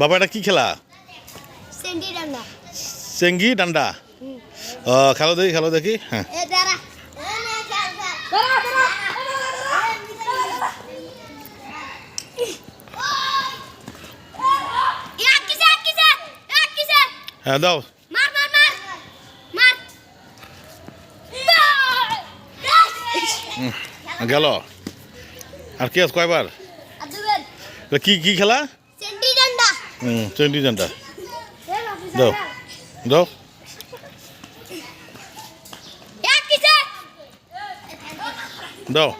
বাবা এটা কি খেলা? চেঙ্গি ডান্ডা। ও খেলো দেখি খেলো দেখি। হ্যাঁ। হ্যাঁ দাও। গেল। আর কি আছে কয়বার? এটা কি কি খেলা? হুম চেঙ্গি ডান্ডা দাও দাও। দাও।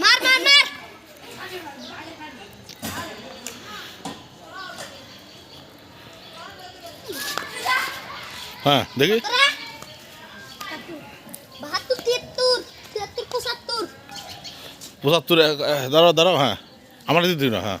মার মার মার। হ্যাঁ দেখি। তোরা বাহাত্তর তিয়াত্তর তিয়াত্তর পঁচাত্তর। পঁচাত্তর দাঁড়াও দাঁড়াও হ্যাঁ। আমার দিদি না হ্যাঁ।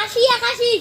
আসি একাশি